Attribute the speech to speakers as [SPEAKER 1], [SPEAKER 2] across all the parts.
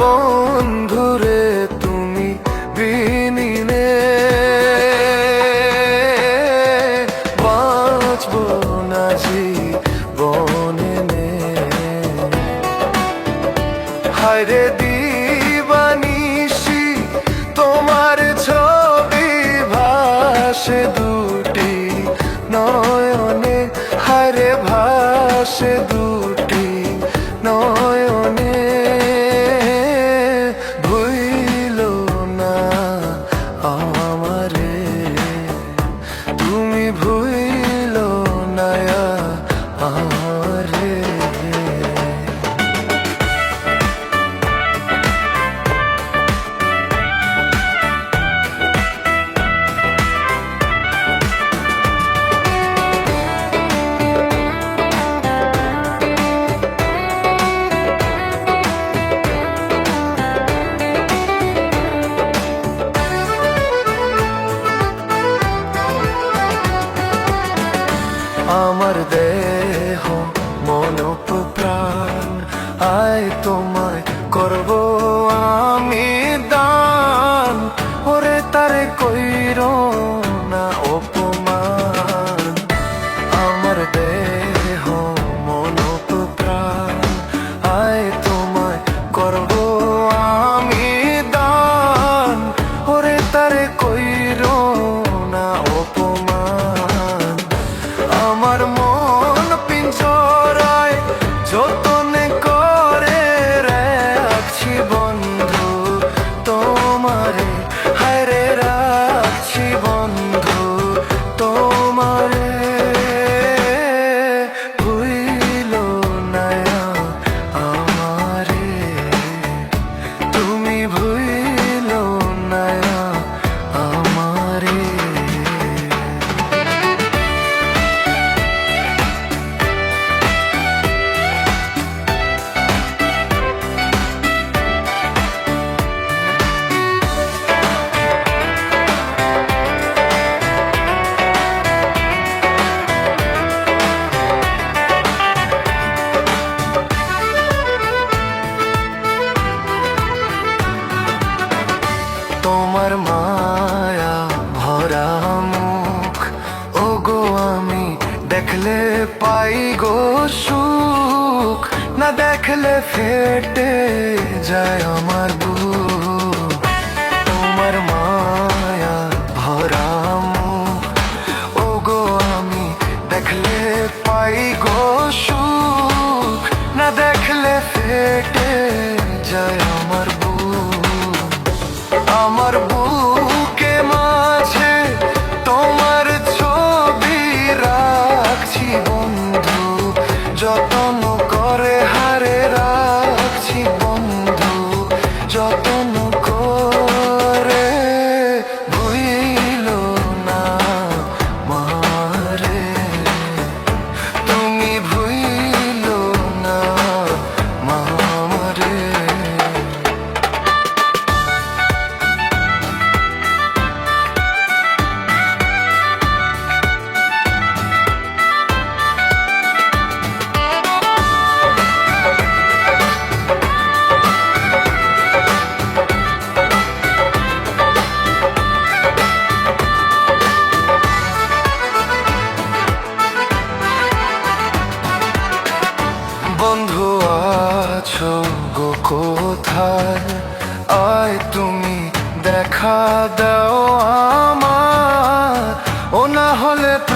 [SPEAKER 1] বন্ধুরে তুমি বিনিনে। বাঁচব না জি বনে হায় রে আয় তোমায় করব আমি দান। ওরে তারে কইরো গো সুখ, না দেখলে ফেটে যায় আমার বুক। তোমার মায়া ভরা মুখ ও গো আমি দেখলে পাই গো সুখ, না দেখলে ফেটে যায়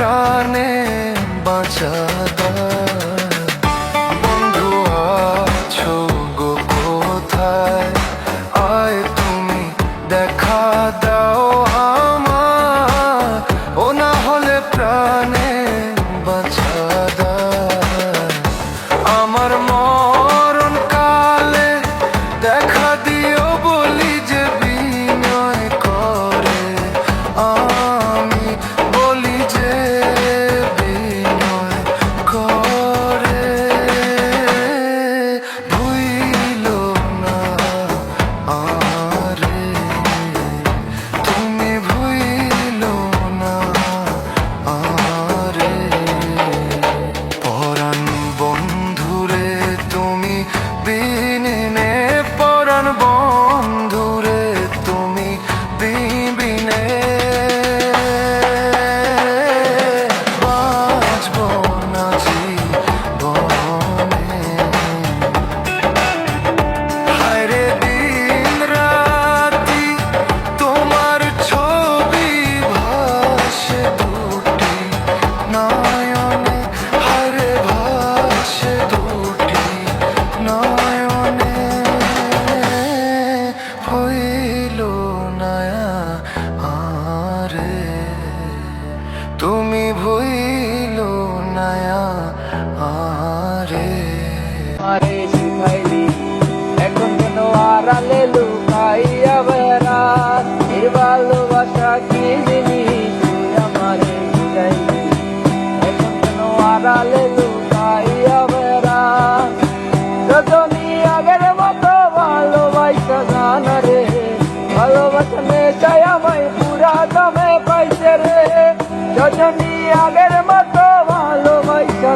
[SPEAKER 1] প্রাণে বাঁচা বন্ধু আছো গো কোথায়? আয় তুমি দেখা দাও আমা ও না হলে প্রাণে
[SPEAKER 2] ভালোবাসা কি জিনিস তুই আমারে বুঝাইলি এখন কেন আড়ালে লুকাইয়া বেড়াস রজনী আগের মতো ভালোবাসা জানা রে পুরা দমে রে রজনী আগের মতো ভালোবাসা